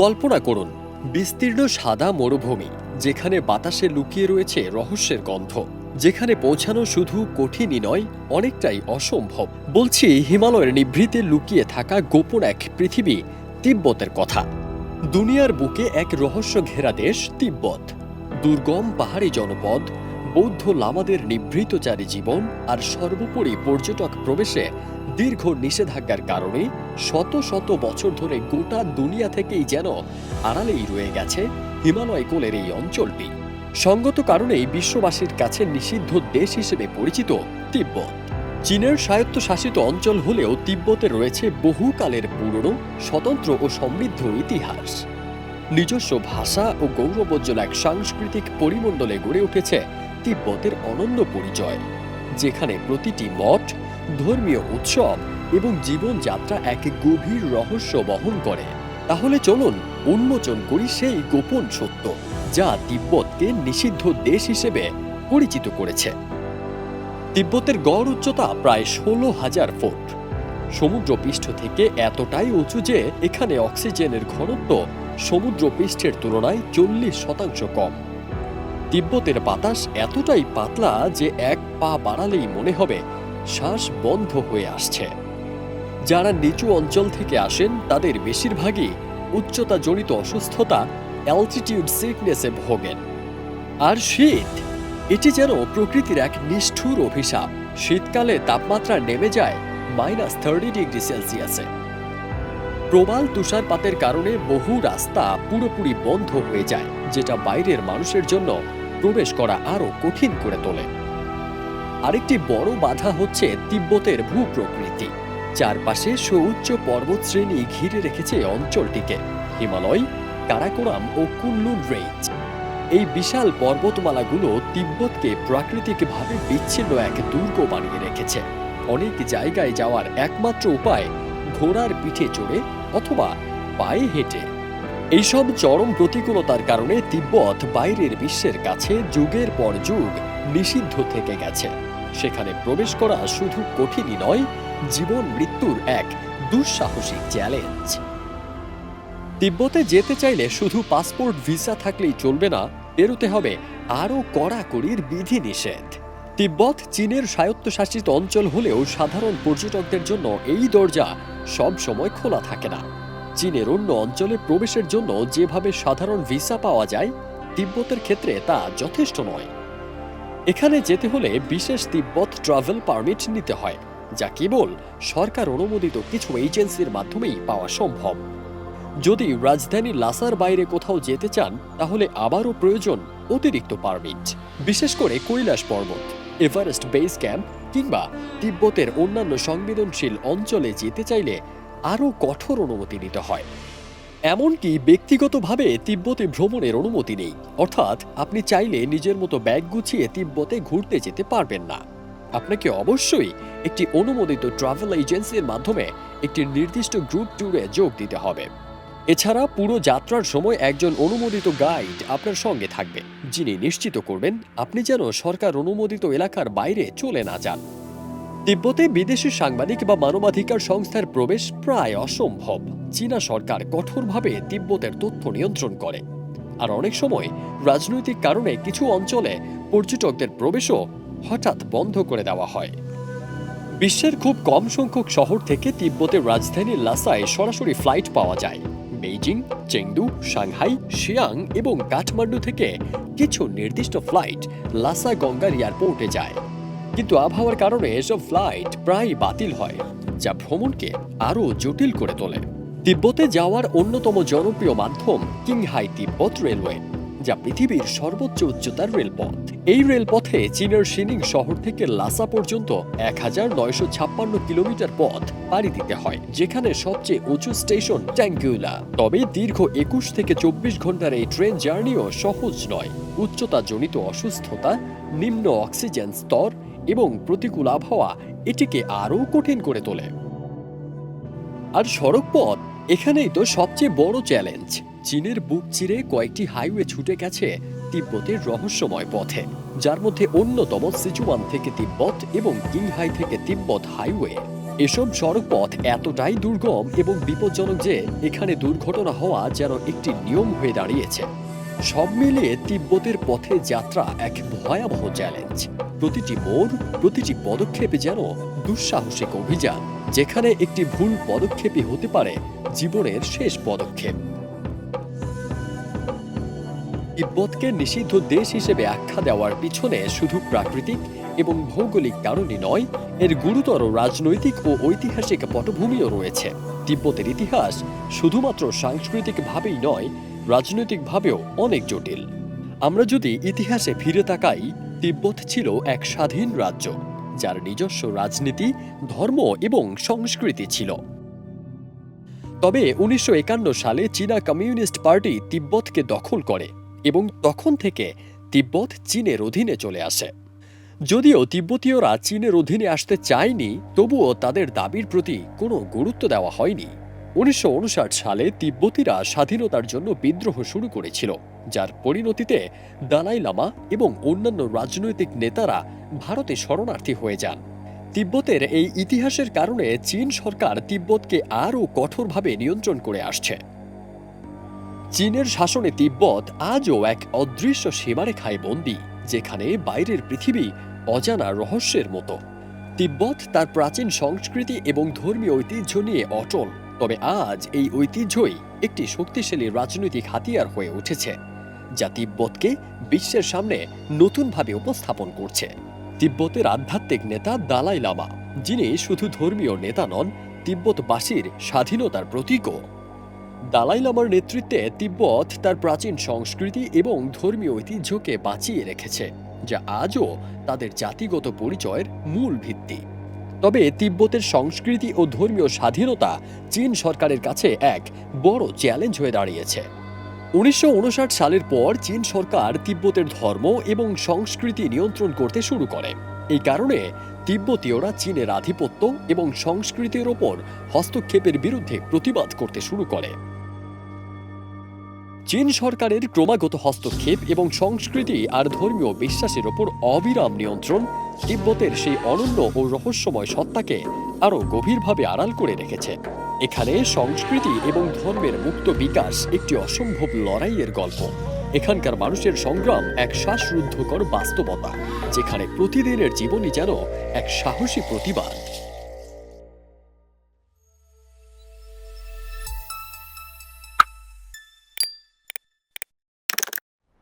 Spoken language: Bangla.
কল্পনা করুন। বিস্তীর্ণ সাদা মরুভূমি, যেখানে বাতাসে লুকিয়ে রয়েছে রহস্যের গন্ধ, যেখানে পৌঁছানো শুধু কঠিনই নয়, অনেকটাই অসম্ভব। বলছি, হিমালয়ের নিভৃতে লুকিয়ে থাকা গোপন এক পৃথিবী, তিব্বতের কথা। দুনিয়ার বুকে এক রহস্য ঘেরা দেশ, তিব্বত। দুর্গম পাহাড়ি জনপদ বৌদ্ধ লামাদের নিভৃতচারী জীবন আর সর্বোপরি পর্যটক প্রবেশে দীর্ঘ নিষেধাজ্ঞার কারণে শত শত বছর ধরে গোটা দুনিয়া থেকেই যেন আড়ালেই রয়ে গেছে হিমালয় কোলের এই অঞ্চলটি। সঙ্গত কারণেই বিশ্ববাসীর কাছে নিষিদ্ধ দেশ হিসেবে পরিচিত তিব্বত। চীনের স্বায়ত্তশাসিত অঞ্চল হলেও তিব্বতে রয়েছে বহুকালের পুরনো, স্বতন্ত্র ও সমৃদ্ধ ইতিহাস। নিজস্ব ভাষা ও গৌরবোজ্জ্বল এক সাংস্কৃতিক পরিমণ্ডলে গড়ে উঠেছে তিব্বতের অনন্য পরিচয়, যেখানে প্রতিটি মঠ, ধর্মীয় উৎসব এবং জীবনযাত্রা এক গভীর রহস্য বহন করে। তাহলে চলুন উন্মোচন করি সেই গোপন সত্য, যা তিব্বতকে নিষিদ্ধ দেশ হিসেবে পরিচিত করেছে। তিব্বতের গড় উচ্চতা প্রায় ষোলো হাজার ফুট। সমুদ্রপৃষ্ঠ থেকে এতটাই উঁচু যে এখানে অক্সিজেনের ঘনত্ব সমুদ্রপৃষ্ঠের তুলনায় চল্লিশ শতাংশ কম। তিব্বতের বাতাস এতটাই পাতলা যে এক পা বাড়ালেই মনে হবে শ্বাস বন্ধ হয়ে আসছে। যারা নিচু অঞ্চল থেকে আসেন, তাদের বেশিরভাগই উচ্চতা জনিত অসুস্থতা অ্যালটিটিউড সিকনেসে ভোগেন। আর শীত, এটি যেন প্রকৃতির এক নিষ্ঠুর অভিশাপ। শীতকালে তাপমাত্রা নেমে যায় মাইনাস থার্টি ডিগ্রি সেলসিয়াসে প্রবাল তুষারপাতের কারণে বহু রাস্তা পুরোপুরি বন্ধ হয়ে যায়, যেটা বাইরের মানুষের জন্য প্রবেশ করা আরও কঠিন করে তোলে। আরেকটি বড় বাধা হচ্ছে তিব্বতের ভূপ্রকৃতি। চারপাশে সুউচ্চ পর্বতশ্রেণী ঘিরে রেখেছে অঞ্চলটিকে, হিমালয়, কারাকোরাম ও কুল্লুন রেঞ্জ এই বিশাল পর্বতমালাগুলো তিব্বতকে প্রাকৃতিকভাবে বিচ্ছিন্ন এক দুর্গ বানিয়ে রেখেছে। অনেক জায়গায় যাওয়ার একমাত্র উপায় ঘোড়ার পিঠে চড়ে অথবা পায়ে হেঁটে। এইসব চরম প্রতিকূলতার কারণে তিব্বত বাইরের বিশ্বের কাছে যুগের পর যুগ নিষিদ্ধ থেকে গেছে। সেখানে প্রবেশ করা শুধু কঠিনই নয়, জীবন মৃত্যুর এক দুঃসাহসিক চ্যালেঞ্জ তিব্বতে যেতে চাইলে শুধু পাসপোর্ট ভিসা থাকলেই চলবে না, পেরোতে হবে আরও কড়াকড়ির বিধিনিষেধ। তিব্বত চীনের স্বায়ত্তশাসিত অঞ্চল হলেও সাধারণ পর্যটকদের জন্য এই দরজা সব সময় খোলা থাকে না। চীনের অন্য অঞ্চলে প্রবেশের জন্য যেভাবে সাধারণ ভিসা পাওয়া যায়, তিব্বতের ক্ষেত্রে তা যথেষ্ট নয়। এখানে যেতে হলে বিশেষ তিব্বত ট্রাভেল পারমিট নিতে হয়, যা কেবল সরকার অনুমোদিত কিছু এজেন্সির মাধ্যমেই পাওয়া সম্ভব। যদি রাজধানী লাসার বাইরে কোথাও যেতে চান, তাহলে আবারও প্রয়োজন অতিরিক্ত পারমিট, বিশেষ করে কৈলাস পর্বত, এভারেস্ট বেস ক্যাম্প কিংবা তিব্বতের অন্যান্য সংবেদনশীল অঞ্চলে যেতে চাইলে আরও কঠোর অনুমতি নিতে হয়। এমনকি ব্যক্তিগতভাবে তিব্বতে ভ্রমণের অনুমতি নেই। অর্থাৎ আপনি চাইলে নিজের মতো ব্যাগ গুছিয়ে তিব্বতে ঘুরতে যেতে পারবেন না। আপনাকে অবশ্যই একটি অনুমোদিত ট্রাভেল এজেন্সির মাধ্যমে একটি নির্দিষ্ট গ্রুপ ট্যুরে যোগ দিতে হবে। এছাড়া পুরো যাত্রার সময় একজন অনুমোদিত গাইড আপনার সঙ্গে থাকবে, যিনি নিশ্চিত করবেন আপনি যেন সরকার অনুমোদিত এলাকার বাইরে চলে না যান। তিব্বতে বিদেশি সাংবাদিক বা মানবাধিকার সংস্থার প্রবেশ প্রায় অসম্ভব। চীনা সরকার কঠোরভাবে তিব্বতের তথ্য নিয়ন্ত্রণ করে। আর অনেক সময় রাজনৈতিক কারণে কিছু অঞ্চলে পর্যটকদের প্রবেশও হঠাৎ বন্ধ করে দেওয়া হয়। বিশ্বের খুব কম সংখ্যক শহর থেকে তিব্বতের রাজধানী লাসায় সরাসরি ফ্লাইট পাওয়া যায়। বেইজিং, চেংদু, সাংহাই, শিয়াং এবং কাঠমান্ডু থেকে কিছু নির্দিষ্ট ফ্লাইট লাসা গঙ্গার এয়ারপোর্টে যায়। কিন্তু আবহাওয়ার কারণে এসব ফ্লাইট প্রায় বাতিল হয়, যা ভ্রমণকে আরও জটিল করে তোলে। তিব্বতে যাওয়ার অন্যতম জনপ্রিয় মাধ্যম কিংহাই তিব্বত রেলওয়ে, যা পৃথিবীর সর্বোচ্চ উচ্চতার রেলপথ। এই রেলপথে চীনের সিনিং শহর থেকে লাসা পর্যন্ত এক হাজার নয়শো ছাপ্পান্ন কিলোমিটার পথ পাড়ি দিতে হয়, যেখানে সবচেয়ে উঁচু স্টেশন ট্যাঙ্গুলা তবে দীর্ঘ একুশ থেকে চব্বিশ ঘণ্টার এই ট্রেন জার্নিও সহজ নয়। উচ্চতা জনিত অসুস্থতা, নিম্ন অক্সিজেন স্তর এবং প্রতিকূল আবহাওয়া এটিকে আরও কঠিন করে তোলে। আর সড়ক পথ এখানেই তো সবচেয়ে বড় চ্যালেঞ্জ। চীনের বুক চিরে কয়েকটি হাইওয়ে ছুটে গেছে তিব্বতের রহস্যময় পথে, যার মধ্যে অন্যতম সিচুয়ান থেকে তিব্বত এবং কিংহাই থেকে তিব্বত হাইওয়ে। এসব সড়কপথ এতটাই দুর্গম এবং বিপজ্জনক যে এখানে দুর্ঘটনা হওয়া যেন একটি নিয়ম হয়ে দাঁড়িয়েছে। সব মিলিয়ে তিব্বতের পথে যাত্রা এক ভয়াবহ চ্যালেঞ্জ। প্রতিটি মোড়, প্রতিটি পদক্ষেপ যেন দুঃসাহসিক অভিযান, যেখানে একটি ভুল পদক্ষেপই হতে পারে জীবনের শেষ পদক্ষেপ। তিব্বতকে নিষিদ্ধ দেশ হিসেবে আখ্যা দেওয়ার পিছনে শুধু প্রাকৃতিক এবং ভৌগোলিক কারণই নয়, এর গুরুতর রাজনৈতিক ও ঐতিহাসিক পটভূমিও রয়েছে। তিব্বতের ইতিহাস শুধুমাত্র সাংস্কৃতিকভাবেই নয়, রাজনৈতিকভাবেও অনেক জটিল। আমরা যদি ইতিহাসে ফিরে তাকাই তিব্বত ছিল এক স্বাধীন রাজ্য, যার নিজস্ব রাজনীতি, ধর্ম এবং সংস্কৃতি ছিল। তবে উনিশশো একান্ন সালে চীনা কমিউনিস্ট পার্টি তিব্বতকে দখল করে এবং তখন থেকে তিব্বত চীনের অধীনে চলে আসে। যদিও তিব্বতীয়রা চীনের অধীনে আসতে চায়নি, তবুও তাদের দাবির প্রতি কোনো গুরুত্ব দেওয়া হয়নি। উনিশশো উনষাট সালে তিব্বতীরা স্বাধীনতার জন্য বিদ্রোহ শুরু করেছিল। যার পরিণতিতে দালাই লামা এবং অন্যান্য রাজনৈতিক নেতারা ভারতে শরণার্থী হয়ে যান। তিব্বতের এই ইতিহাসের কারণে চীন সরকার তিব্বতকে আরও কঠোরভাবে নিয়ন্ত্রণ করে আসছে। চীনের শাসনে তিব্বত আজও এক অদৃশ্য সীমারেখায় বন্দী, যেখানে বাইরের পৃথিবী অজানা রহস্যের মতো। তিব্বত তার প্রাচীন সংস্কৃতি এবং ধর্মীয় ঐতিহ্য নিয়ে অটল, তবে আজ এই ঐতিহ্যই একটি শক্তিশালী রাজনৈতিক হাতিয়ার হয়ে উঠেছে। যা তিব্বতকে বিশ্বের সামনে নতুনভাবে উপস্থাপন করছে। তিব্বতের আধ্যাত্মিক নেতা দালাই লামা, যিনি শুধু ধর্মীয় নেতা নন, তিব্বতবাসীর স্বাধীনতার প্রতীকও। দালাই লামার নেতৃত্বে তিব্বত তার প্রাচীন সংস্কৃতি এবং ধর্মীয় ঐতিহ্যকে বাঁচিয়ে রেখেছে, যা আজও তাদের জাতিগত পরিচয়ের মূল ভিত্তি। তবে তিব্বতের সংস্কৃতি ও ধর্মীয় স্বাধীনতা চীন সরকারের কাছে এক বড় চ্যালেঞ্জ হয়ে দাঁড়িয়েছে। উনিশশো উনষাট সালের পর চীন সরকার তিব্বতের ধর্ম এবং সংস্কৃতি নিয়ন্ত্রণ করতে শুরু করে। এই কারণে তিব্বতীয়রা চীনের আধিপত্য এবং সংস্কৃতির ওপর হস্তক্ষেপের বিরুদ্ধে প্রতিবাদ করতে শুরু করে। চীন সরকারের ক্রমাগত হস্তক্ষেপ এবং সংস্কৃতি আর ধর্মীয় বিশ্বাসের ওপর অবিরাম নিয়ন্ত্রণ তিব্বতের সেই অনন্য ও রহস্যময় সত্তাকে আরও গভীরভাবে আড়াল করে রেখেছে। এখানে সংস্কৃতি এবং ধর্মের মুক্ত বিকাশ একটি অসম্ভব লড়াইয়ের গল্প। এখানকার মানুষের সংগ্রাম এক শ্বাসরুদ্ধকর বাস্তবতা, যেখানে প্রতিদিনের জীবনই যেন এক সাহসী প্রতিবাদ।